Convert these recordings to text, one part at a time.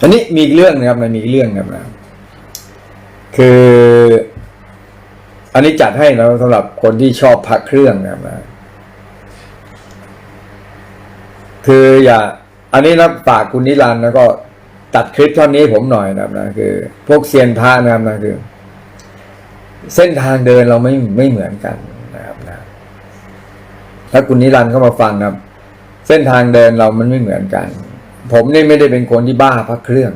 อันนี้มีอีกเรื่องนะครับมันมีอีกเรื่องนะครับนะคือ อันนี้จัดให้แล้วสำหรับคนที่ชอบพักเครื่องนะครับนะคืออย่า อันนี้นะฝากคุณนิรันดร์แล้วก็ตัดคลิปท่อนนี้ผมหน่อยนะครับนะคือ พวกเซียนพระนะครับนะคือ เส้นทางเดินเราไม่ไม่เหมือนกันนะครับนะถ้าคุณนิรันดร์เข้ามาฟังนะครับ เส้นทางเดินเรามันไม่เหมือนกัน ผมนี่ไม่ได้เป็นคนที่บ้าพักเครื่อง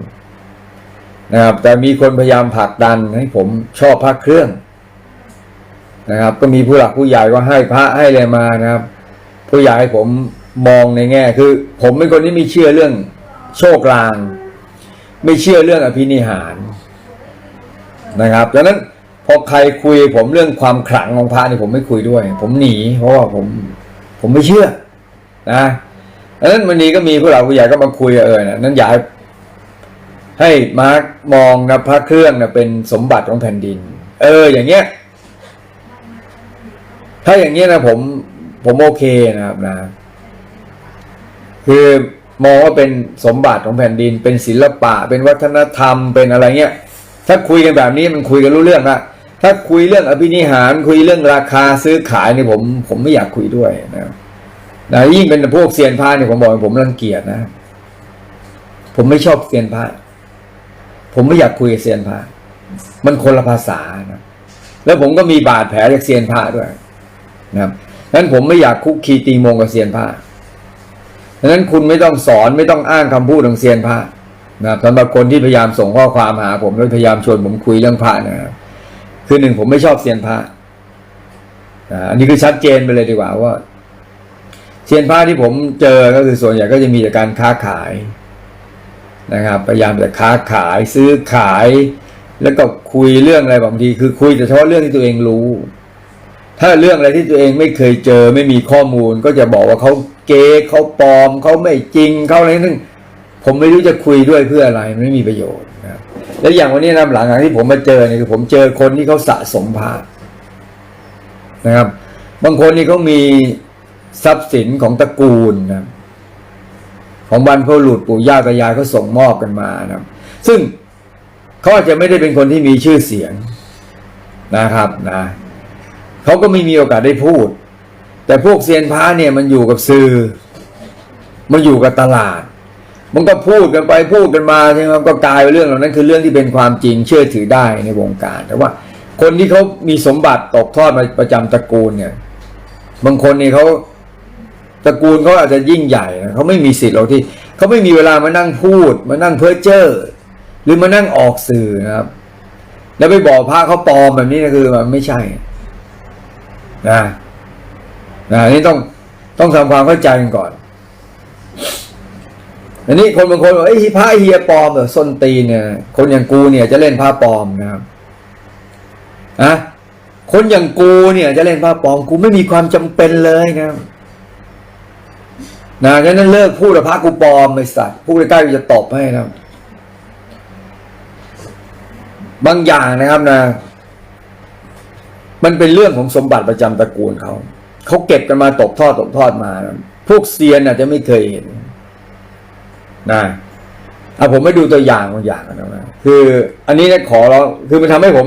นะครับ แต่มีคนพยายามผลักดันให้ผมชอบพักเครื่องนะครับ ก็มีผู้หลักผู้ใหญ่ก็ให้พระให้อะไรมานะครับ ผู้ใหญ่ให้ผมมองในแง่ คือ ผมเป็นคนที่ไม่เชื่อเรื่องโชคลาง ไม่เชื่อเรื่องอภินิหารนะครับดังนั้นพอใครคุยผมเรื่องความขลังของพระนี่ผมไม่คุยด้วย ผมหนีเพราะว่าผม ผมไม่เชื่อนะ ดังนั้นวันนี้ก็มีผู้หลักผู้ใหญ่ก็มาคุยเออนะนั้นอยากให้ให้มาร์กมองนะพระเครื่องนะเป็นสมบัติของแผ่นดิน เออ อย่างเงี้ย ถ้าอย่างเงี้ยนะผมผมโอเคนะครับนะ คือมองว่าเป็นสมบัติของแผ่นดิน เป็นศิลปะ เป็นวัฒนธรรมเป็นอะไรเงี้ย ถ้าคุยกันแบบนี้มันคุยกันรู้เรื่องละถ้าคุยเรื่องอภินิหาร คุยเรื่องราคาซื้อขายนี่ผม ผมไม่อยากคุยด้วยนะครับ นะยิ่งเป็นพวกเซียนพระเนี่ยผมบอกผมรังเกียจนะ ผมไม่ชอบเซียนพระผมไม่อยากคุยกับเซียนพระมันคนละภาษานะแล้วผมก็มีบาดแผลจากเซียนพระด้วยนะครับนั้นผมไม่อยากคุกคีตีมงกับเซียนพระดังนั้นคุณไม่ต้องสอนไม่ต้องอ้างคำพูดของเซียนพระนะครับสำหรับคนที่พยายามส่งข้อความหา ผมแล้วพยายามชวนผมคุยเรื่องพระนะครับคือหนึ่งผมไม่ชอบเซียนพระอ่าอันนี้คือชัดเจนไปเลยดีกว่าว่า ซียนพระที่ผมเจอก็คือส่วนใหญ่ก็จะมีแต่การค้าขายนะครับพยายามแต่ค้าขายซื้อขาย แล้วก็คุยเรื่องอะไรบางที คือคุยแต่เฉพาะเรื่องที่ตัวเองรู้ ถ้าเรื่องอะไรที่ตัวเองไม่เคยเจอไม่มีข้อมูล ก็จะบอกว่าเขาเก๊เขาปลอมเขาไม่จริงเขาอะไรนั่นผมไม่รู้จะคุยด้วยเพื่ออะไรมันไม่มีประโยชน์นะครับแล้วอย่างวันนี้นะหลังจากที่ผมมาเจอเนี่ยคือผมเจอคนที่เขาสะสมพระนะครับ บางคนนี่เขามี ทรัพย์สินของตระกูลนะครับของบรรพบุรุษปู่ย่าตายายเขาส่งมอบกันมานะครับซึ่งเขาอาจจะไม่ได้เป็นคนที่มีชื่อเสียงนะครับนะเขาก็ไม่มีโอกาสได้พูด แต่พวกเซียนพระเนี่ยมันอยู่กับสื่อ มันอยู่กับตลาด มันก็พูดกันไปพูดกันมาใช่ไหมมันก็กลายเป็นเรื่องเหล่านั้น คือเรื่องที่เป็นความจริงเชื่อถือได้ในวงการ แต่ว่า คนที่เขามีสมบัติตกทอดมาประจำตระกูลเนี่ย บางคนเนี่ยเขา ตระกูลเขาอาจจะยิ่งใหญ่นะเขาไม่มีสิทธิ์หรอกที่เขาไม่มีเวลามานั่งพูด มานั่งเพ้อเจ้อหรือมานั่งออกสื่อนะครับ แล้วไปบอกพระเขาปลอมแบบนี้นะคือมันไม่ใช่นะนะอันนี้ต้องต้องทำความเข้าใจกันก่อน อันนี้คนบางคนบอกไอ้พระเฮียปลอมเหรอส้นตีเนี่ย คนอย่างกูเนี่ยจะเล่นพระปลอมนะครับอะคนอย่างกูเนี่ยจะเล่นพระปลอมกูไม่มีความจำเป็นเลยนะครับ นะฉะนั้นเลิกพูดพระกูปลอมไอ้สัตว์พูดใกล้ๆจะตอบให้นะบางอย่างนะครับนะ มันเป็นเรื่องของสมบัติประจำตระกูลเขาเขาเก็บกันมาตกทอดตกทอดมานะพวกเซียนอาจจะไม่เคยเห็นนะเอาผมไม่ดูตัวอย่างบางอย่างนะนะคือ อันนี้นี่ยขอเราคือมันทำให้ผม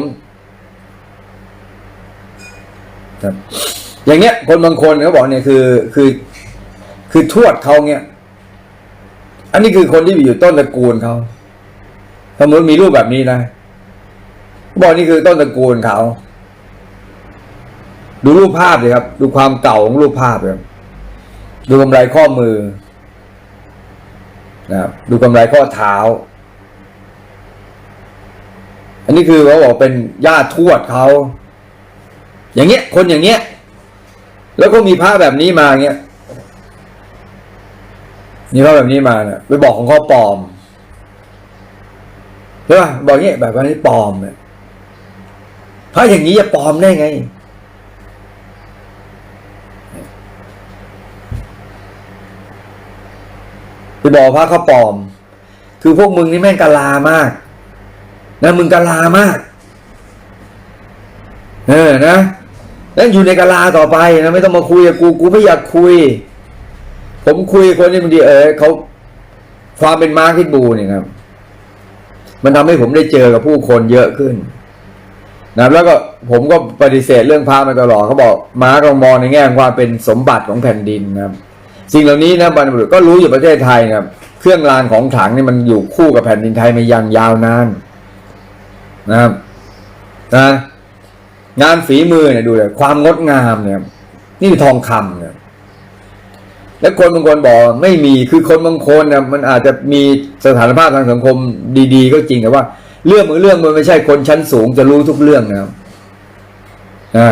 อย่างเงี้ยคนบางคนเขาบอกเนี่ยคือ คือ คือทวดเขาเนี่ยอันนี้คือคนที่อยู่ต้นตระกูลเขาสมมติมีรูปแบบนี้นะบอกนี่คือต้นตระกูลเขาดูรูปภาพเลยครับ ดูความเก่าของรูปภาพครับดูกำไรข้อมือนะครับดูกำไรข้อเท้า อันนี้คือเขาบอกเป็นญาติทวดเขาอย่างเงี้ย คนอย่างเงี้ย แล้วก็มีพระแบบนี้มาเงี้ย มีพระแบบนี้มาเนี่ยไปบอกของเขาปลอมใช่ป่ะบอกเงี้ยแบบว่านี้ปลอมเนี่ยพระอย่างนี้จะปลอมได้ไง ไปบอกพระเขาปลอม คือพวกมึงนี่แม่งกะลามาก นะมึงกะลามาก เออนะแล้วอยู่ในกะลาต่อไปนะไม่ต้องมาคุยกับกูกูไม่อยากคุย ผมคุยคนนี้บางทีเออเขาความเป็นมาร์คิดบูเนี่ยครับ มันทำให้ผมได้เจอกับผู้คนเยอะขึ้นนะแล้วก็ผมก็ปฏิเสธเรื่องพระมาตลอดเขาบอกม้าก็มองในแง่ความเป็นสมบัติของแผ่นดินนะครับ สิ่งเหล่านี้นะบรรพบุรุษก็รู้อยู่ประเทศไทยครับ เครื่องรางของขลังนี่มันอยู่คู่กับแผ่นดินไทยมาอย่างยาวนานนะครับนะงานฝีมือเนี่ยดูเลยความงดงามเนี่ย นี่ทองคำเนี่ย แล้วคนบางคนบอกไม่มีคือคนบางคนนะมันอาจจะมีสถานภาพทางสังคมดี ๆ ก็จริงแต่ว่า เรื่องบางเรื่องมันไม่ใช่คนชั้นสูงจะรู้ทุกเรื่องนะครับอ่า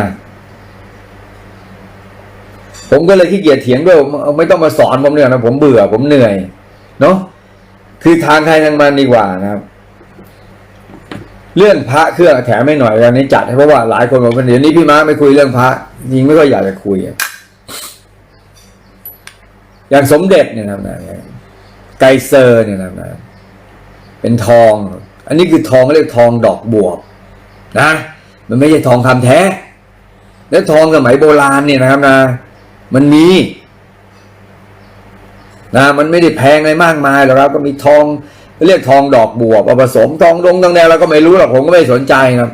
ผมก็เลยขี้เกียจเถียงด้วยไม่ต้องมาสอนผมเนี่ยนะผมเบื่อ ผมเหนื่อยเนาะคือทางใครทางมันดีกว่านะครับ เรื่องพระเครื่องแถมไม่หน่อยวันนี้จัดให้เพราะว่าหลายคนบอกว่าเดี๋ยวนี้พี่ม้าไม่คุยเรื่องพระยิงไม่ค่อยอยากจะคุยอะ อย่างสมเด็จเนี่ยนะไกเซอร์เนี่ยนะนะเป็นทอง อันนี้คือทองเรียกทองดอกบวบนะมันไม่ใช่ทองคำแท้ และทองสมัยโบราณเนี่ยนะครับนะ มันมีนะมันไม่ได้แพงอะไรมากมายหรอกครับก็มีทองเรียกทองดอกบวบผสมทองดงทองแดงเราก็ไม่รู้หรอกผมก็ไม่สนใจครับ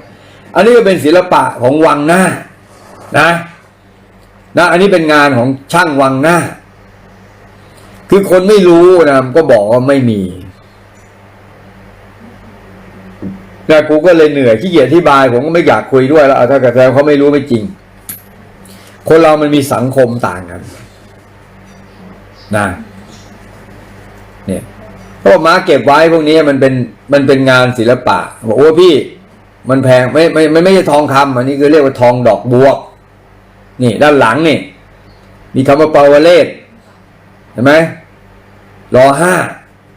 อันนี้ก็เป็นศิลปะของวังหน้านะนะ อันนี้เป็นงานของช่างวังหน้า คือคนไม่รู้นะก็บอกว่าไม่มีแต่กูก็เลยเหนื่อยขี้เกียจอธิบาย ผมก็ไม่อยากคุยด้วยแล้วถ้าเกิดเขาไม่รู้ไม่จริง คนเรามันมีสังคมต่างกันนะเนี่ยเพราะว่าม้าเก็บไว้พวกนี้มันเป็นมันเป็นงานศิลปะบอกว่าพี่ มันแพงไม่ไม่ไม่ไม่ใช่ทองคำอันนี้คือเรียกว่าทองดอกบวก นี่ ด้านหลังนี่ มีคำว่าปาวเลศเห็นไหม รอห้า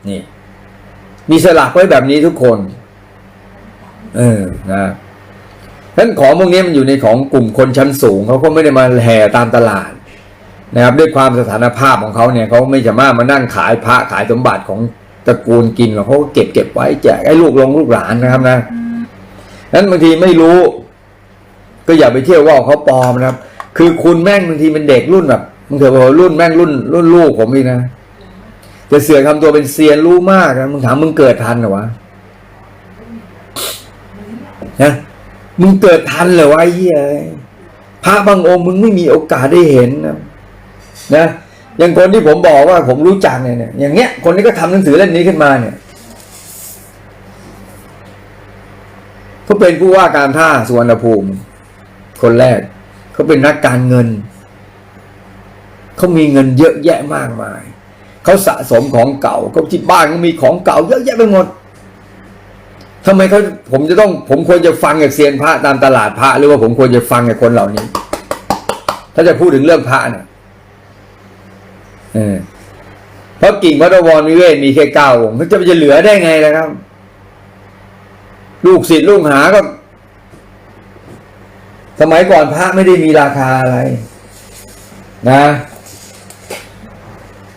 นี่ มีสลักไว้แบบนี้ทุกคน เออนะฉะนั้นของพวกนี้มันอยู่ในของกลุ่มคนชั้นสูงเขาก็ไม่ได้มาแห่ตามตลาดนะครับด้วยความสถานภาพของเขาเนี่ยเขาไม่สามารถมานั่งขายพระขายสมบัติของตระกูลกินหรอกเขาก็เก็บเก็บไว้แจกให้ลูกลงลูกหลานนะครับนะนั้นบางทีไม่รู้ ก็อย่าไปเที่ยวว่าเขาปลอมนะครับ คือคุณแม่งบางทีเป็นเด็กรุ่นแบบมึงเถอะบอกว่ารุ่นแม่งรุ่นรุ่นลูกผมนี่นะ จะเสือกทำตัวเป็นเซียนรู้มากนะมึงถามมึงเกิดทันเหรอวะนะมึงเกิดทันเหรอวะไอ้เหี้ยพระบางองค์มึงไม่มีโอกาสได้เห็นนะนะอย่างคนที่ผมบอกว่าผมรู้จักเนี่ยเนี่ยอย่างเงี้ย คนนี้ก็ทำหนังสือเล่มนี้ขึ้นมาเนี่ยเขาเป็นผู้ว่าการท่าสุวรรณภูมิ คนแรกเขาเป็นนักการเงิน เขามีเงินเยอะแยะมากมาย เขาสะสมของเก่าเขาที่บ้านเขามีของเก่าเยอะแยะไปหมดทำไมเขาผมจะต้องผมควรจะฟังจากเซียนพระตามตลาดพระหรือว่าผมควรจะฟังจากคนเหล่านี้ ถ้าจะพูดถึงเรื่องพระเนี่ยเออเพราะกิ่งวัดวรวิเวศมีแค่เก้าองค์มันจะจะเหลือได้ไงล่ะครับ ลูกศิษย์ลูกหาก็ สมัยก่อนพระไม่ได้มีราคาอะไร นะ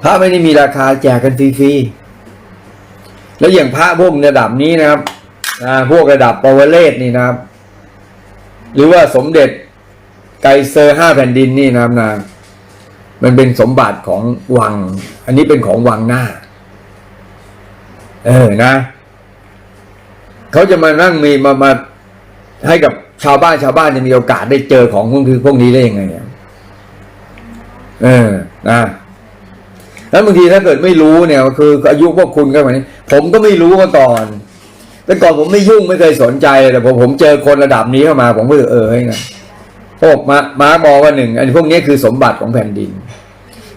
พระไม่ได้มีราคาแจกกันฟรีๆแล้วอย่างพระพวกระดับนี้นะครับพวกระดับปวเรศนี่นะครับ หรือว่าสมเด็จไกเซอร์ห้าแผ่นดินนี่นะครับนะมันเป็นสมบัติของวัง อันนี้เป็นของวังหน้า เออนะเขาจะมานั่งมีมามาให้กับชาวบ้านชาวบ้านจะมีโอกาสได้เจอของพวกคือพวกนี้ได้ยังไงเออนะ แล้วบางทีถ้าเกิดไม่รู้เนี่ยคืออายุพวกคุณก็แบบนี้ ผมก็ไม่รู้มาก่อน แต่ก่อนผมไม่ยุ่งไม่เคยสนใจแต่พอผมเจอคนระดับนี้เข้ามาผมก็เออเฮ้ยนะพวกมามาบอกว่าหนึ่งอันพวกนี้คือสมบัติของแผ่นดิน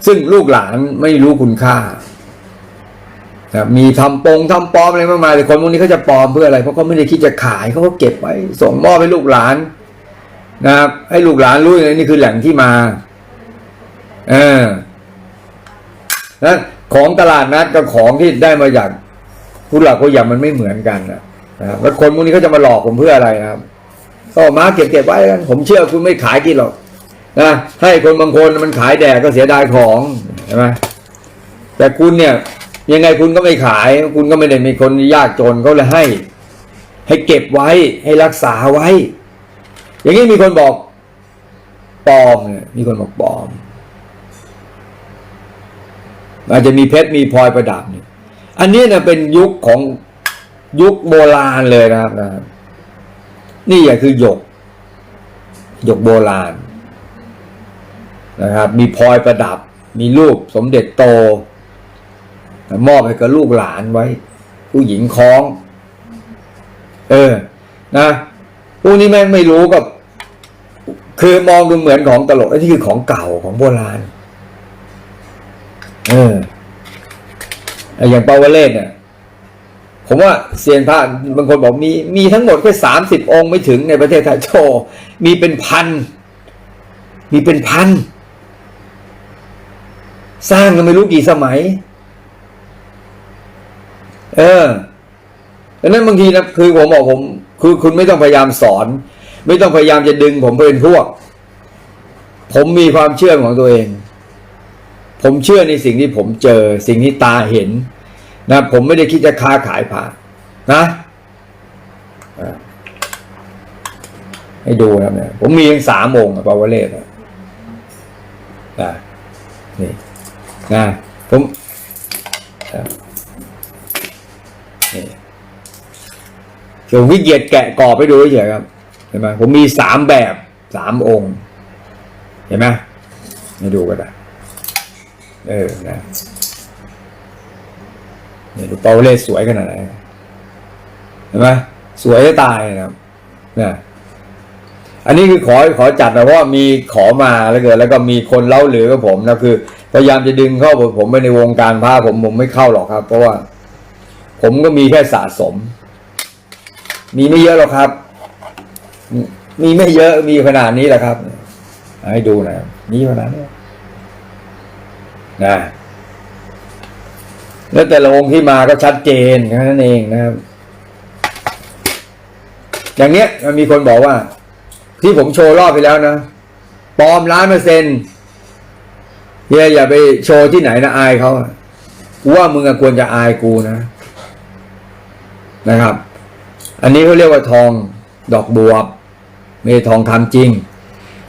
ซึ่งลูกหลานไม่รู้คุณค่านะมีทำปงทำปลอมอะไรมากมายแต่คนพวกนี้เขาจะปลอมเพื่ออะไรเพราะเขาไม่ได้คิดจะขายเขาก็เก็บไว้ส่งมอบให้ลูกหลานนะครับให้ลูกหลานรู้อย่างนี้นี่คือแหล่งที่มา เออ นะของตลาดนัดกับของที่ได้มาจากผู้หลักผู้ใหญ่มันไม่เหมือนกันนะครับแล้วคนพวกนี้เขาจะมาหลอกผมเพื่ออะไรนะครับก็มาเก็บเก็บไว้กันผมเชื่อคุณไม่ขายกินหรอกนะให้คนบางคนมันขายแดกก็เสียดายของใช่ไหมแต่คุณเนี่ย ยังไงคุณก็ไม่ขาย คุณก็ไม่ได้มีคนยากจนเขาเลยให้ ให้เก็บไว้ให้รักษาไว้ อย่างนี้มีคนบอกปลอมเนี่ยมีคนบอกปลอม อาจจะมีเพชรมีพลอยประดับเนี่ยอันนี้นะเป็นยุคของยุคโบราณเลยนะครับนะนี่อย่าคือหยก หยกโบราณนะครับ มีพลอยประดับ มีรูปสมเด็จโต มอบให้กับลูกหลานไว้ ผู้หญิงคล้อง เออ นะพวกนี้แม่งไม่รู้กับ คือมองดูเหมือนของตลกไอ้ที่คือของเก่าของโบราณ เอออย่างปาวเลศเนี่ยผมว่าเซียนพระบางคนบอกมีมีทั้งหมดแค่สามสิบองค์ไม่ถึงในประเทศไทยโธ่มีเป็นพัน มีเป็นพัน สร้างกันไม่รู้กี่สมัย เออดังนั้นบางทีนะคือผมบอกผม คือคุณไม่ต้องพยายามสอน ไม่ต้องพยายามจะดึงผมเป็นพวก ผมมีความเชื่อของตัวเอง ผมเชื่อในสิ่งที่ผมเจอสิ่งที่ตาเห็นนะผมไม่ได้คิดจะค้าขายผ่านะอะให้ดูนะครับเนี่ยผมมีทั้งสามองค์ปาวเลศนะนี่นะผมนี่เดี๋ยววิเกียรแกะกรอบไปดูเฉยๆครับเห็นไหมผมมีสามแบบสามองค์ เห็นไหมให้ดูก็ได้ เออนะเนี่ยดูเปาเล่สวยขนาดไหนเห็นไหมสวยจะตายนะครับนะอันนี้คือขอขอจัดนะเพราะมีขอมาแล้วเกิดแล้วก็มีคนเล่าหรือกับผมนะคือ พยายามจะดึงเข้าผมไปในวงการผ้าผมผมไม่เข้าหรอกครับ เพราะว่า ผมก็มีแค่สะสม มีไม่เยอะหรอกครับ มีไม่เยอะมีขนาดนี้แหละครับ ให้ดูนะนี่ขนาดนี้ นะแล้วแต่ละองค์ที่มาก็ชัดเจนแค่นั้นเองนะครับ อย่างเนี้ยมันมีคนบอกว่า ที่ผมโชว์รอบไปแล้วนะปลอมล้านเปอร์เซ็นต์เฮียอย่าไปโชว์ที่ไหนนะอายเขาว่ามึงควรจะอายกูนะ นะครับ อันนี้เขาเรียกว่าทองดอกบวบไม่ทองคำจริง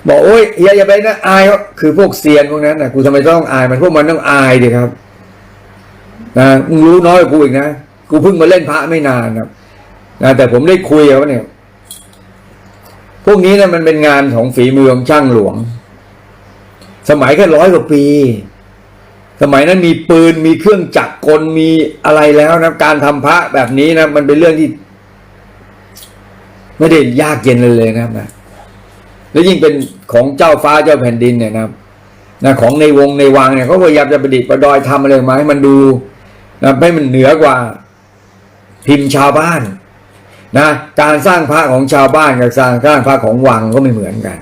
บอกโอ้ยอย่าอย่าไปนะอายคือพวกเซียนพวกนั้นนะกูทำไมต้องอายมันพวกมันต้องอายดิครับนะมึงรู้น้อยกูอีกนะกูเพิ่งมาเล่นพระไม่นานครับนะแต่ผมได้คุยกับเขาเนี่ย พวกนี้นะมันเป็นงานของฝีมือของช่างหลวง สมัยแค่ร้อยกว่าปี สมัยนั้นมีปืนมีเครื่องจักรกลมีอะไรแล้วนะการทำพระแบบนี้นะมันเป็นเรื่องที่ ไม่ได้ยากเย็นเลยเลยนะครับนะ แล้วยิ่งเป็นของเจ้าฟ้าเจ้าแผ่นดินเนี่ยนะนะของในวงในวังเนี่ยเขาพยายามจะประดิษฐ์ประดอยทำอะไรมาให้มันดูนะให้มันเหนือกว่าพิมพ์ชาวบ้านนะการสร้างพระของชาวบ้านกับสร้างสร้างพระของวังก็ไม่เหมือนกัน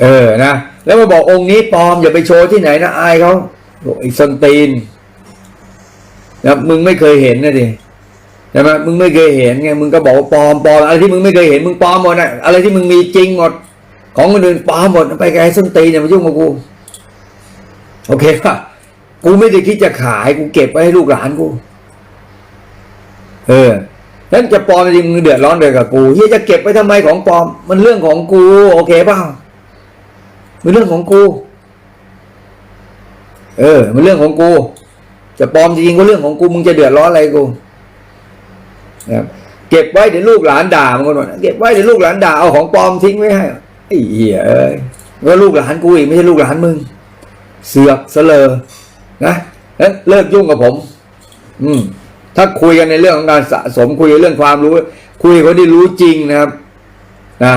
เออนะแล้วมาบอกองค์นี้ปลอมอย่าไปโชว์ที่ไหนนะอายเขาบอกไอ้สันตีนนะมึงไม่เคยเห็นนะดิ ใช่ไหมมึงไม่เคยเห็นไงมึงก็บอกว่าปลอมปลอมอะไรที่มึงไม่เคยเห็นมึงปลอมหมดนะอะไรที่มึงมีจริงหมด ของคนอื่นปลอมหมดไปไกลส้นตีนอย่ามายุ่งกับกู โอเคป่ะกูไม่ได้คิดจะขายกูเก็บไว้ให้ลูกหลานกู เออนั้นจะปลอมจริงมึงเดือดร้อนเลยกับกูเฮียจะเก็บไว้ทำไมของปลอม มันเรื่องของกู โอเคเปล่ามันเรื่องของกู เออ มันเรื่องของกู จะปลอมจริงก็เรื่องของกูมึงจะเดือดร้อนอะไรกู นะครับเก็บไว้เดี๋ยวลูกหลานด่ามันก็บอกเก็บไว้เดี๋ยวลูกหลานด่าเอาของปลอมทิ้งไว้ให้ไอ้เหี้ยเอ้ยก็ลูกหลานกูอีกไม่ใช่ลูกหลานมึง เสือกเสลอนะเลิกยุ่งกับผม อืม ถ้าคุยกันในเรื่องของการสะสมคุยเรื่องความรู้ คุยคนที่รู้จริงนะครับนะ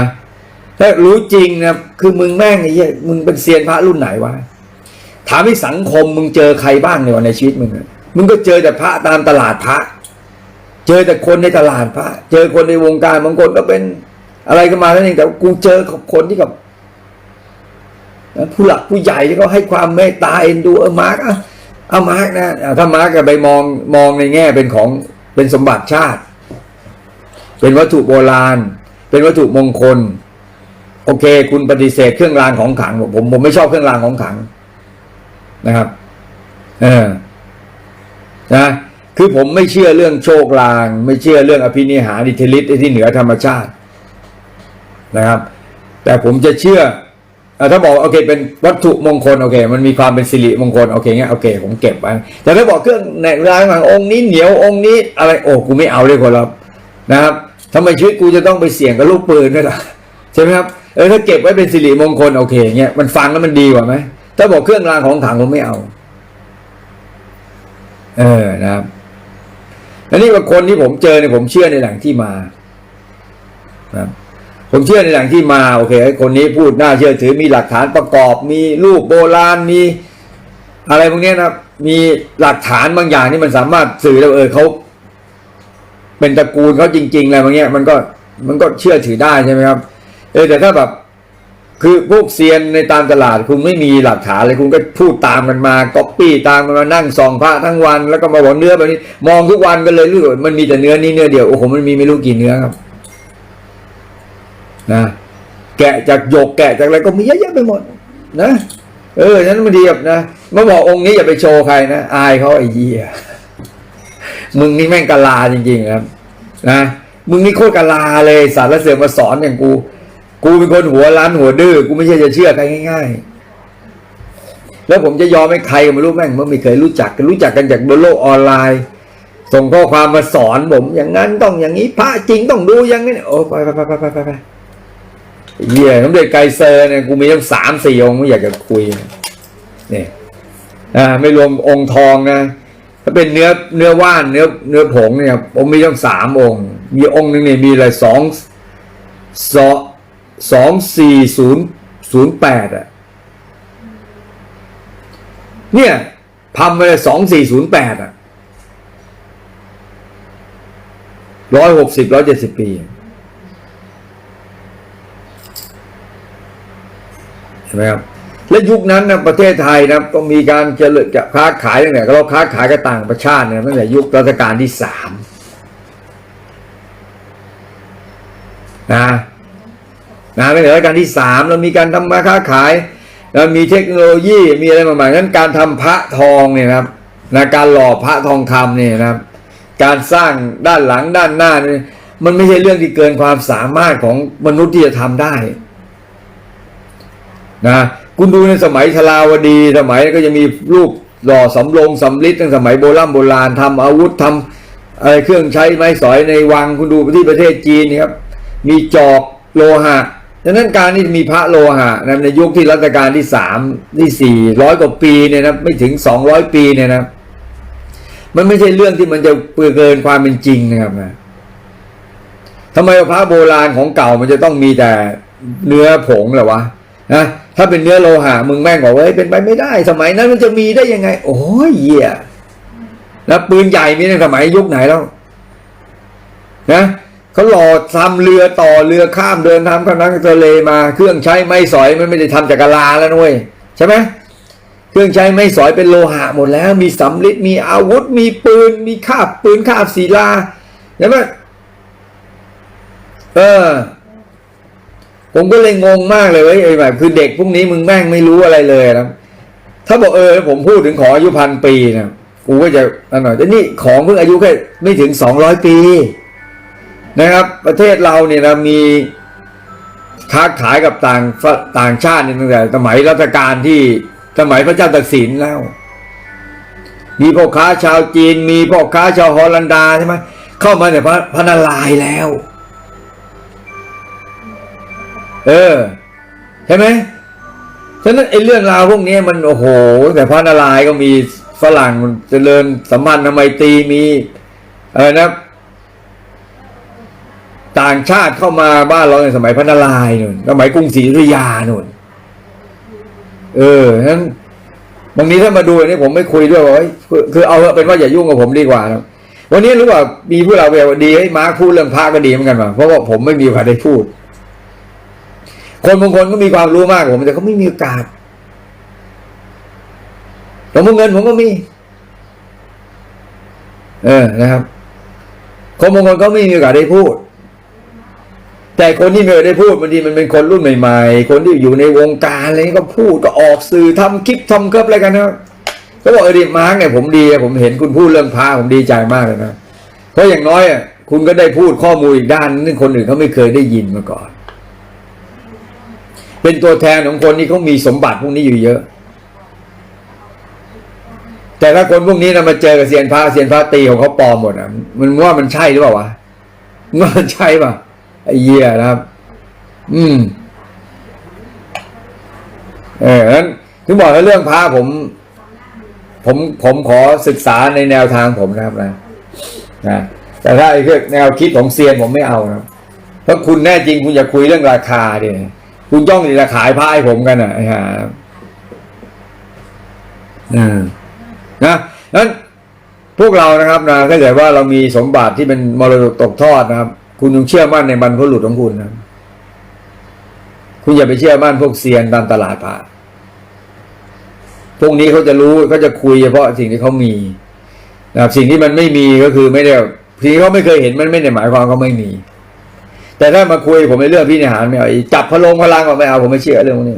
ถ้ารู้จริงนะครับคือมึงแม่งไอ้เหี้ยมึงเป็นเซียนพระรุ่นไหนวะถามให้สังคมมึงเจอใครบ้างในวันในชีวิตมึงมึงก็เจอแต่พระตามตลาดพระ เจอแต่คนในตลาดพระ เจอคนในวงการบางคนก็เป็นอะไรก็มาแล้วเองแต่กูเจอกับคนที่กับผู้หลักผู้ใหญ่ที่เขาให้ความเมตตาเอ็นดูเออมาร์กอะเอามาร์กนะอ่ถ้ามาร์กไปมองมองในแง่เป็นของเป็นสมบัติชาติ เป็นวัตถุโบราณ เป็นวัตถุมงคล โอเค คุณปฏิเสธเครื่องรางของขังผมผมไม่ชอบเครื่องรางของขังนะครับ เออนะ คือผมไม่เชื่อเรื่องโชคลาง ไม่เชื่อเรื่องอภินิหารอิทธิฤทธิ์ที่เหนือธรรมชาตินะครับ แต่ผมจะเชื่ออถ้าบอกโอเค เป็นวัตถุมงคลโอเค มันมีความเป็นสิริมงคลโอเคเงี้ยโอเค ผมเก็บไว้แต่ถ้าบอกเครื่องในร้านขององค์นี้เหนียวองค์นี้อะไรโอ้กูไม่เอาเลยคนรับนะครับทำไมชีวิตกูจะต้องไปเสี่ยงกับลูกปืนด้วยล่ะใช่ไหมครับเออถ้าเก็บไว้เป็นสิริมงคลโอเคเงี้ยมันฟังแล้วมันดีกว่าไหมถ้าบอกเครื่องรางของขลังผมไม่เอา เออนะครับ อันนี้ว่าคนที่ผมเจอเนี่ยผมเชื่อในแหล่งที่มานะครับผมเชื่อในแหล่งที่มาโอเคไอ้คนนี้พูดน่าเชื่อถือมีหลักฐานประกอบ มีรูปโบราณมีอะไรพวกนี้นะมีหลักฐานบางอย่างที่มันสามารถสื่อได้เออเขาเป็นตระกูลเขาจริงๆอะไรบางเงี้ยมันก็มันก็เชื่อถือได้ใช่ไหมครับ เออแต่ถ้าแบบ คือพวกเซียนในตามตลาดคุณไม่มีหลักฐานเลยคุณก็พูดตามมันมาก๊อปปี้ตามมันมานั่งส่องพระทั้งวัน แล้วก็มาบอกเนื้อแบบนี้ มองทุกวันก็เลยรู้สึกมันมีแต่เนื้อนี้เนื้อเดียวโอ้โหมันมีไม่รู้กี่เนื้อครับนะแกะจากหยกแกะจากอะไรก็มีเยอะแยะไปหมด นะเออฉะนั้นมันดีแบบนะมาบอกองค์นี้อย่าไปโชว์ใครนะอายเขาไอ้เหี้ยมึงนี่แม่งกะลาจริงๆครับ นะมึงนี่โคตรกะลาเลยสารเสือมาสอนอย่างกู กูเป็นคนหัวล้านหัวดื้อกูไม่ใช่จะเชื่อใครง่ายๆ แล้วผมจะยอมให้ใครไม่รู้แม่งเมื่อไม่เคยรู้จักกันรู้จักกันจากบนโลกออนไลน์ ส่งข้อความมาสอนผม อย่างนั้นต้องอย่างนี้พระจริงต้องดูอย่างนี้โอ้ไปไปไปไปไปไปเหี้ยสมเด็จไกเซอร์เนี่ยกูมีตั้งสามสี่องค์ไม่อยากจะคุยเนี่ยอ่าไม่รวมองค์ทองนะถ้าเป็นเนื้อเนื้อว่านเนื้อเนื้อผงเนี่ยผมมีตั้งสามองค์ มีองค์หนึ่งเนี่ยมีอะไรสองสอง สองสี่ศูนย์ศูนย์แปดอะเนี่ยพัมไปเลยสองสี่ศูนย์แปดอะร้อยหกสิบร้อยเจ็ดสิบปีใช่ไหมครับและยุคนั้นนะประเทศไทยนะก็มีการเจริญจะค้าขายตั้งแต่เราค้าขายกับต่างประเทศเนี่ยตั้งแต่ยุครัชกาลที่สามนะ นะตั้งแต่รัชกาลที่สามเรามีการทำมาค้าขายแล้วมีเทคโนโลยีมีอะไรใหม่ๆนั้นการทำพระทองเนี่ยนะครับนะการหล่อพระทองคำเนี่ยนะครับ การสร้างด้านหลังด้านหน้าเนี่ยมันไม่ใช่เรื่องที่เกินความสามารถของมนุษย์ที่จะทำได้นะคุณดูในสมัยชลาวดีสมัยก็จะมีรูปหล่อสำลงสำลิดตั้งสมัยโบราณโบราณทำอาวุธทำอะไรเครื่องใช้ไม้สอยในวังคุณดูที่ประเทศจีนนี่ครับ มีจอกโลหะ ดังนั้นการที่มีพระโลหะนะในยุคที่รัชกาลที่สามที่สี่ร้อยกว่าปีเนี่ยนะไม่ถึงสองร้อยปีเนี่ยนะมันไม่ใช่เรื่องที่มันจะเกินความเป็นจริงนะครับนะทำไมพระโบราณของเก่ามันจะต้องมีแต่เนื้อผงเหรอวะนะถ้าเป็นเนื้อโลหะมึงแม่งบอกว่าเฮ้ยเป็นไปไม่ได้ สมัยนั้นมันจะมีได้ยังไง โอ้ยเหี้ยแล้วปืนใหญ่มีในสมัยยุคไหนแล้ว นะ เขาหล่อทำเรือต่อเรือข้ามเดินทำข้ามน้ำทะเลมา เครื่องใช้ไม้สอยมันไม่ได้ทำจากกะลาแล้วนุ้ยใช่ไหมเครื่องใช้ไม้สอยเป็นโลหะหมดแล้ว มีสำลิดมีอาวุธ มีปืน มีคาบปืนคาบศิลาใช่ไหมเออ ผมก็เลยงงมากเลยเว้ยไอ้แบบคือเด็กพวกนี้มึงแม่งไม่รู้อะไรเลยนะถ้าบอกเออผมพูดถึงของอายุพันปีนะกูก็จะอันหน่อยแต่นี่ของเพิ่งอายุแค่ไม่ถึงสองร้อยปี นะครับ ประเทศเราเนี่ยนะมีค้าขายกับต่างต่างชาติเนี่ยตั้งแต่สมัยรัชกาลที่สมัยพระเจ้าตากสินแล้ว มีพ่อค้าชาวจีน มีพ่อค้าชาวฮอลันดาใช่ไหมเข้ามาในพระพระนารายณ์แล้ว เออใช่ไหมฉะนั้นไอ้เรื่องราวพวกนี้มันโอ้โห แต่พระนารายณ์ก็มีฝรั่งเจริญสัมพันธ์ไมตรีมีอะไรนะ ต่างชาติเข้ามาบ้านเราในสมัยพระนารายณ์นู่นสมัยกรุงศรีอยุธยานู่นเออฉะนั้นบางทีถ้ามาดูนนี้ผมไม่คุยด้วยว่าคือเอาเป็นว่าอย่ายุ่งกับผมดีกว่านะวันนี้รู้ว่ามีผู้เราเวลดีให้มาร์คพูดเรื่องพระก็ดีเหมือนกันว่ะเพราะว่าผมไม่มีโอกาสได้พูด คนบางคนก็มีความรู้มากกว่าผมแต่เขาไม่มีโอกาสแต่เงินผมก็มี เออนะครับ คนบางคนก็ไม่มีโอกาสได้พูด แต่คนที่ไม่ได้พูดบางทีมันเป็นคนรุ่นใหม่ๆ คนที่อยู่ในวงการอะไรก็พูดก็ออกสื่อทำคลิปทำเคิร์ฟอะไรกันนะก็บอกเออดีมาร์กเนี่ยผมดีผมเห็นคุณพูดเรื่องพระผมดีใจมากเลยนะเพราะอย่างน้อยอะคุณก็ได้พูดข้อมูลอีกด้านนึงคนอื่นเขาไม่เคยได้ยินมาก่อน เป็นตัวแทนของคนที่เขามีสมบัติพวกนี้อยู่เยอะ แต่ถ้าคนพวกนี้นะมาเจอกับเซียนพระเซียนพระตีของเขาปลอมหมดอะ มันว่ามันใช่หรือเปล่าวะมันว่ามันใช่ป่ะ ไอ้เหี้ยนะครับ อืม เออนั้นถึงบอกว่าเรื่องพระผม ผมผมขอศึกษาในแนวทางผมนะครับนะนะแต่ถ้าไอ้เรื่องแนวคิดของเซียนผมไม่เอานะเพราะคุณแน่จริงคุณอย่าคุยเรื่องราคาดิคุณจ้องจะขายพระให้ผมกันอะไอ้ห่าอืมนะนั้นพวกเรานะครับนะถ้าเกิดว่าเรามีสมบัติที่เป็นมรดกตกทอดนะครับ คุณต้องเชื่อมั่นในบรรพบุรุษของคุณนะคุณอย่าไปเชื่อมั่นพวกเซียนตามตลาดพระพวกนี้เขาจะรู้เขาจะคุยเฉพาะสิ่งที่เขามีนะครับสิ่งที่มันไม่มีก็คือไม่ได้สิ่งที่เขาไม่เคยเห็นมันไม่ได้หมายความเขาไม่มี แต่ถ้ามาคุยผมในเรื่องพินิหารไม่เอาจับพลงพลังก็ไม่เอาผมไม่เชื่อเรื่องนี้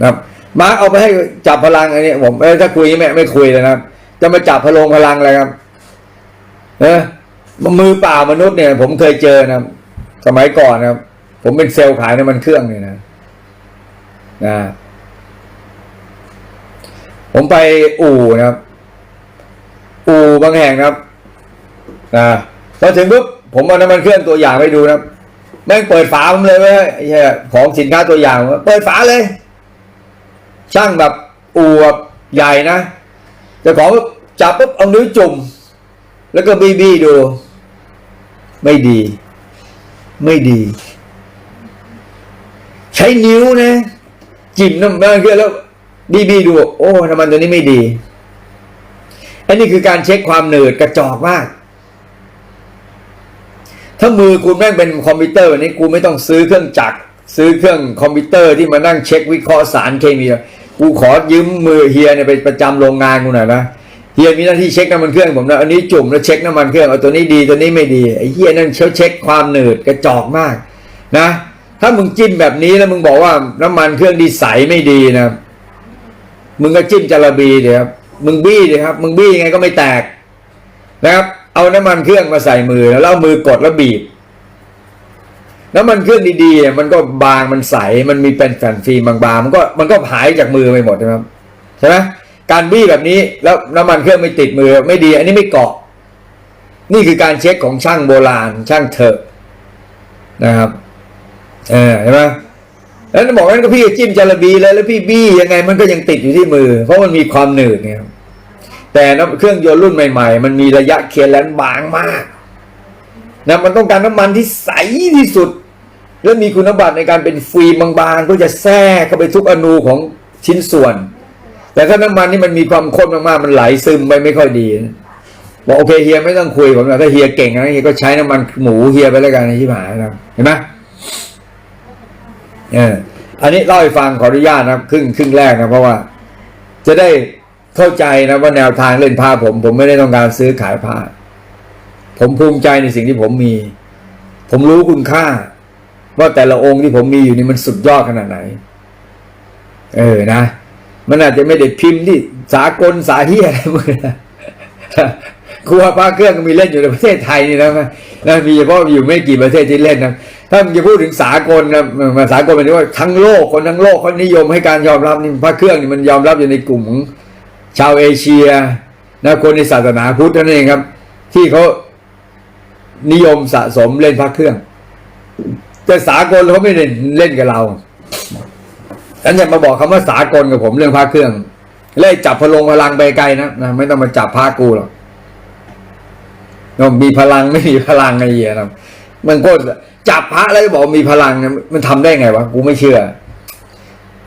นะครับมาเอาไปให้จับพลังอันนี้ผมถ้าคุยไม่ไม่คุยเลยนะครับจะมาจับพลงพลังอะไรครับเออ มือเปล่ามนุษย์เนี่ย ผมเคยเจอนะสมัยก่อนนะครับผมเป็นเซลล์ขายน้ำมันเครื่องเนี่ยนะนะผมไปอู่นะครับ อู่บางแห่งนะครับนะพอถึงปุ๊บผมเอาน้ำมันเครื่องตัวอย่างไปดูนะครับแม่งเปิดฝาผมเลยเว้ยไอ้เหี้ยของสินค้าตัวอย่าง เปิดฝาเลย ช่างแบบอู่แบบใหญ่นะจ้าของจับปุ๊บเอานิ้วจุ่ม แล้วก็บีบีดู ไม่ดี ไม่ดี ใช้นิ้วนะ จิ้มน้ำมันเครื่องแล้วบีบีดูโอ้น้ำมันตัวนี้ไม่ดี อันนี้คือการเช็คความหนืดกระจอกมาก ถ้ามือคุณแม่งเป็นคอมพิวเตอร์นี้กูไม่ต้องซื้อเครื่องจักรซื้อเครื่องคอมพิวเตอร์ที่มานั่งเช็ควิเคราะห์สารเคมี กูขอยืมมือเฮียเนี่ยไปประจำโรงงานกูหน่อยนะ เฮียมีหน้าที่เช็คน้ำมันเครื่องผมนะอันนี้จุ่มแล้วเช็คน้ำมันเครื่องเอาตัวนี้ดีตัวนี้ไม่ดีไอ้เฮียนั่นเช็คเช็คความหนืดกระจอกมากนะ ถ้ามึงจิ้มแบบนี้แล้วมึงบอกว่าน้ำมันเครื่องดีใสไม่ดีนะมึงก็จิ้มจาระบีเดี๋ยวมึงบี้เดี๋ยวครับ มึงบี้ยังไงก็ไม่แตกนะครับ เอาน้ำมันเครื่องมาใส่มือแล้วเอามือกดแล้วบีบ น้ำมันเครื่องดีๆมันก็บางมันใสมันมีเป็นแผ่นฟิล์มบางๆมันก็มันก็หายจากมือไปหมดใช่ไหมครับใช่ไหม การบี้แบบนี้แล้วน้ำมันเครื่องไม่ติดมือไม่ดี อันนี้ไม่เกาะ นี่คือการเช็คของช่างโบราณ ช่างเถอะนะครับเออเห็นไหมแล้วบอกงั้นก็พี่จิ้มจาระบีเลยแล้วพี่บี้ยังไงมันก็ยังติดอยู่ที่มือ เพราะมันมีความหนืดเนี่ยแต่น้ำเครื่องยนต์รุ่นใหม่ ๆ มันมีระยะเคลียร์แลนบางมากนะมันต้องการน้ำมันที่ใสที่สุด และมีคุณสมบัติในการเป็นฟิล์มบางๆก็จะแทรกเข้าไปทุกอนูของชิ้นส่วน แต่ถ้าน้ำมันนี่มันมีความข้นมากๆมันไหลซึมไปไม่ค่อยดีบอกโอเคเฮียไม่ต้องคุยผมนะถ้าเฮียเก่งนะเฮียก็ใช้น้ำมันหมูเฮียไปแล้วกันในที่หายนะเห็นไหมเอออันนี้เล่าให้ฟังขออนุญาตนะครับครึ่งครึ่งแรกนะเพราะว่า จะได้เข้าใจนะว่าแนวทางเล่นผ้าผม ผมไม่ได้ต้องการซื้อขายผ้า ผมภูมิใจในสิ่งที่ผมมี ผมรู้คุณค่า ว่าแต่ละองค์ที่ผมมีอยู่นี่มันสุดยอดขนาดไหน เออนะ มันอาจจะไม่ได้พิมพ์ที่สากลสาเฮียอะไรมึงนะครัวพระเครื่องมีเล่นอยู่ในประเทศไทยนี่นะนะมีเฉพาะอยู่ไม่กี่ประเทศที่เล่นนะถ้ามันจะพูดถึงสากลนะสากลหมายถึงว่าทั้งโลกคนทั้งโลกเขานิยมให้การยอมรับนี่พระเครื่องนี่มันยอมรับอยู่ในกลุ่มของชาวเอเชียนะคนในศาสนาพุทธนั่นเองครับ ที่เขานิยมสะสมเล่นพระเครื่อง แต่สากลเขาไม่เล่นเล่นกับเรา ฉันอย่ามาบอกคำว่าสากลกับผมเรื่องพระเครื่อง เล่จับพลงพลังไปไกลนะนะไม่ต้องมาจับพระกูหรอกมีพลังไม่มีพลังไอ้เหี้ยนะมันก็จับพระแล้วบอกมีพลังเนี่ยมันทำได้ไงวะกูไม่เชื่อ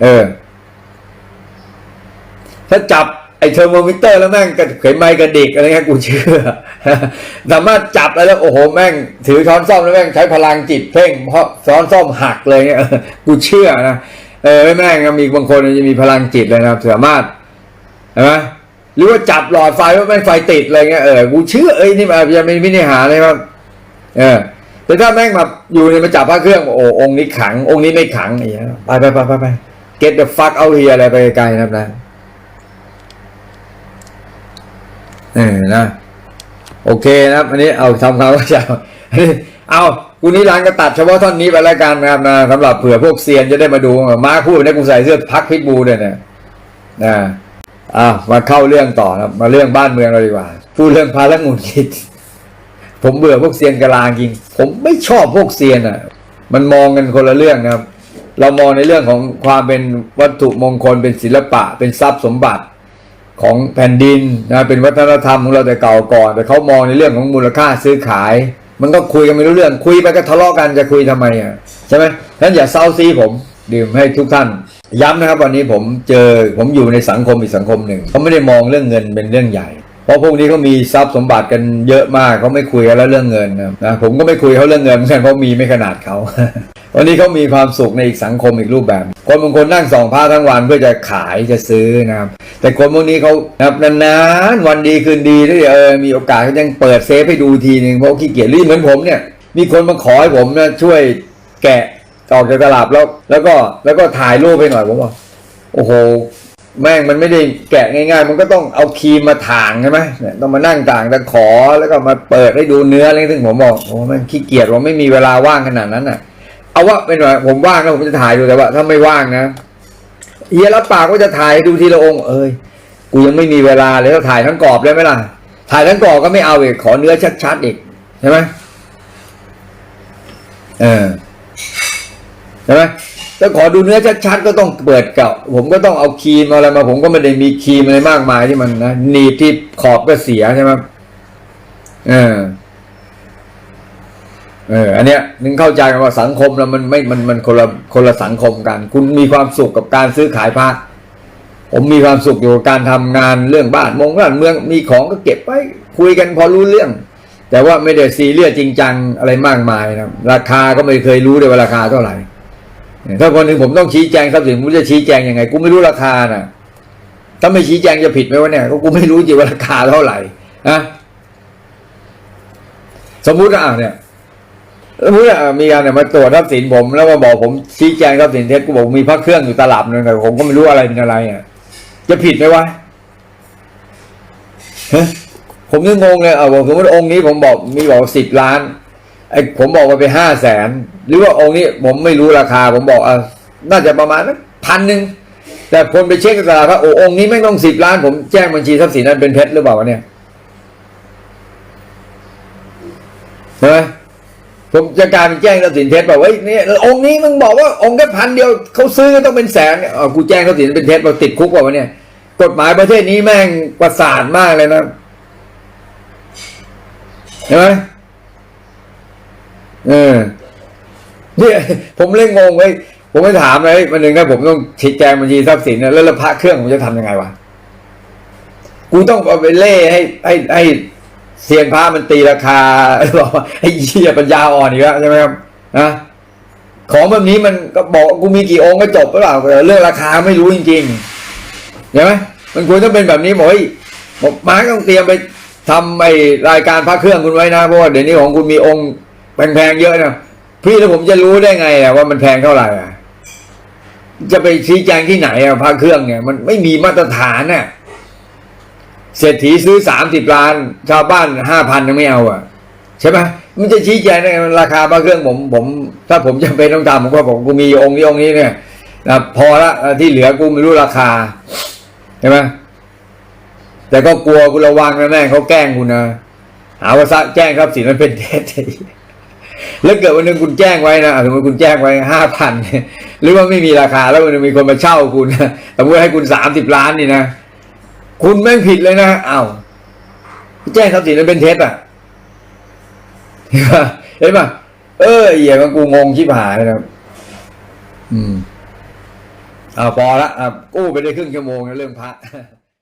เออ ถ้าจับไอ้เทอร์โมมิเตอร์แล้วแม่งกระเขยไม้กระดิกอะไรเงี้ยกูเชื่อสามารถจับแล้วโอ้โหแม่ง ถือช้อนส้อมแล้วแม่งใช้พลังจิตเพ่งเพราะช้อนส้อมหักเลยเงี้ยกูเชื่อนะ เออแม่งมีบางคนจะมีพลังจิตเลยนะสามารถเห็นไหมหรือว่าจับหลอดไฟว่าแม่งไฟติดอะไรเงี้ยเออกูเชื่อเอ้ยนี่มันจะไม่ไม่ได้หาเลยครับเออแต่ถ้าแม่งแบบอยู่ในมาจับพระเครื่องโอ้องค์นี้ขัง องค์นี้ไม่ขังไอ้เงี้ยไปไปไปไปไป get the fuck out here อะไรไปไกลนะครับนะเออนะ โอเคนะครับ อันนี้เอาทำความเข้าใจเอา กูนี้ร้านก็ตัดเฉพาะท่อนนี้ไปแล้วกันนะครับนะสำหรับเผื่อพวกเซียนจะได้มาดูมาพูดเนี่ยกูใส่เสื้อพักพิทบูเนี่ยนะนะอะมาเข้าเรื่องต่อนะมาเรื่องบ้านเมืองเราดีกว่าพูดเรื่องพาละงุนคิด ผมเบื่อพวกเซียนกลางจริง ผมไม่ชอบพวกเซียนอะ มันมองกันคนละเรื่องนะครับ เรามองในเรื่องของความเป็นวัตถุมงคลเป็นศิลปะ เป็นทรัพย์สมบัติของแผ่นดินนะเป็นวัฒนธรรมของเราแต่เก่าก่อน แต่เขามองในเรื่องของมูลค่าซื้อขาย มันก็คุยกันไม่รู้เรื่องคุยไปก็ทะเลาะกันจะคุยทำไมอะใช่ไหมฉะนั้นอย่าเศร้าซีผมดื่มให้ทุกท่าน ย้ำนะครับวันนี้ผมเจอผมอยู่ในสังคมอีกสังคมหนึ่งเขาไม่ได้มองเรื่องเงินเป็นเรื่องใหญ่ เพราะพวกนี้เขามีทรัพย์สมบัติกันเยอะมากเขาไม่คุยกันแล้วเรื่องเงินนะผมก็ไม่คุยเขาเรื่องเงินเหมือนกันเพราะมีไม่ขนาดเขาวันนี้เขามีความสุขในอีกสังคมอีกรูปแบบ คนบางคนนั่งสองผ้าทั้งวันเพื่อจะขายจะซื้อนะครับ แต่คนพวกนี้เขานะครับนานๆวันดีคืนดีที่เออมีโอกาสเขายังเปิดเซฟให้ดูทีหนึ่งเพราะขี้เกียจรีบเหมือนผมเนี่ย มีคนมาขอให้ผมนะช่วยแกะออกจากตลับแล้ว แล้วก็แล้วก็ถ่ายรูปไปหน่อยผมบอกโอ้โห แม่งมันไม่ได้แกะง่ายๆ มันก็ต้องเอาครีมมาถ่างใช่ไหมเนี่ยต้องมานั่งต่างตะขอแล้วก็มาเปิดให้ดูเนื้ออะไรซึ่งผมบอกโอ้แม่งขี้เกียจว่าไม่มีเวลาว่างขนาดนั้นน่ะ เอาว่าเป็นว่าผมว่างแล้วผมจะถ่ายดูแต่ว่า ถ้าไม่ว่างนะเฮียรับปากว่าจะถ่ายดูทีละองค์เอ้ยกูยังไม่มีเวลาเลยต้องถ่ายทั้งกรอบได้ไหมล่ะ ถ่ายทั้งกรอบก็ไม่เอาอีกขอเนื้อชัดๆอีกใช่ไหมเออใช่ไหม ถ้าขอดูเนื้อชัดๆก็ต้องเปิดเก่าผมก็ต้องเอาครีมอะไรมา ผมก็ไม่ได้มีครีมอะไรมากมายที่มันนะหนีบที่ขอบก็เสียใช่ไหมเออเอออันเนี้ยนึงเข้าใจกันว่าสังคมเรามันไม่มันมันคนละคนละสังคมกัน คุณมีความสุขกับการซื้อขายพระผมมีความสุขอยู่กับการทำงานเรื่องบ้านมงบ้านเมืองมีของก็เก็บไว้คุยกันพอรู้เรื่อง แต่ว่าไม่ได้ซีเรียสจริงจังอะไรมากมายนะราคาก็ไม่เคยรู้เลยว่าราคาเท่าไหร่ ถ้าคนหนึ่งผมต้องชี้แจงทรัพย์สินผมจะชี้แจงยังไง กูไม่รู้ราคาน่ะ ถ้าไม่ชี้แจงจะผิดไหมวะเนี่ยก็กูไม่รู้จริงว่าราคาเท่าไหร่นะสมมุติอะเนี่ยสมมติว่ามีการเนี่ยมาตรวจทรัพย์สินผม แล้วมาบอกผมชี้แจงทรัพย์สินเท็จกูบอกมีพระเครื่องอยู่ตลับนึงแต่ผมก็ไม่รู้อะไรเป็นอะไรอะจะผิดไหมวะฮะผมยังงงเลยเอาบอกสมมติองค์นี้ผมบอกมีบอกสิบล้าน ไอ้ผมบอกว่าไปห้าแสนหรือว่าองค์นี้ผมไม่รู้ราคา ผมบอกอะน่าจะประมาณพันหนึ่งแต่คนไปเช็คตลาดว่าโอ้องค์นี้ไม่ต้องสิบล้านผมแจ้งบัญชีทรัพย์สินนั้นเป็นเพชรหรือเปล่าวะเนี่ยใช่ไหมผมจะการแจ้งทรัพย์สินเท็จบอกว่าเฮ้นี่ยองค์นี้มึงบอกว่าองค์แค่พันเดียวเขาซื้อก็ต้องเป็นแสนเนี่ยอ๋อกูแจ้งทรัพย์สินเป็นเท็จบอกติดคุกว่าวะเนี่ย กฎหมายประเทศนี้แม่งประสาทมากเลยนะเห็นไหม เออเนี่ยผมเล่นงงไว้ยผมไม่ถามเลยวันหนึ่งถ้าผมต้องชี้แจงบัญชีทรัพย์สินแล้วแล้วพระเครื่องผมจะทำยังไงวะกูต้องเอาไปเล่ให้ให้ให้เซียนพระมันตีราคาบอกว่าไอ้เหี้ยปัญญาอ่อนอีกแล้วใช่ไหมครับนะของแบบนี้มันก็บอกกูมีกี่องค์ก็จบหรือเปล่าเรื่องราคาไม่รู้จริงๆใช่ไหมมันควรต้องเป็นแบบนี้บอกเฮ้ยบอกมาต้องเตรียมไปทำไอ้รายการพระเครื่องคุณไว้นะเพราะว่าเดี๋ยวนี้ของคุณมีองค์ แพงเยอะนะพี่แล้วผมจะรู้ได้ไงอะว่ามันแพงเท่าไหร่อะจะไปชี้แจงที่ไหนอะพระเครื่องเนี่ย มันไม่มีมาตรฐานน่ะเศรษฐีซื้อสามสิบล้าน ชาวบ้านห้าพันยังไม่เอาอะ ใช่ไหมมันจะชี้แจงได้ไงราคาพระเครื่องผมผม ถ้าผมจำเป็นต้องทำผมก็บอกกูมีองค์นี้องค์นี้เนี่ยนะพอละที่เหลือกูไม่รู้ราคาใช่ไหมแต่ก็กลัวกูระวังนะแม่เขาแกล้งกูนะหาว่าซะแจ้งครับสินมันเป็นเท็จ แล้วเกิดวันหนึ่งคุณแจ้งไว้นะสมมติคุณแจ้งไว้ห้าพันหรือว่าไม่มีราคาแล้ววันนึงมีคนมาเช่าคุณสมมติให้คุณสามสิบล้านนี่นะ คุณแม่งผิดเลยนะเอ้าแจ้งทรัพย์สินมันเป็นเท็จอะเห็นปะเห็นปะเออเหี้ยมันกูงงชิบหายนะครับ อืมอ่าพอละอะกู้ไปได้ครึ่งชั่วโมงนะเรื่องพระ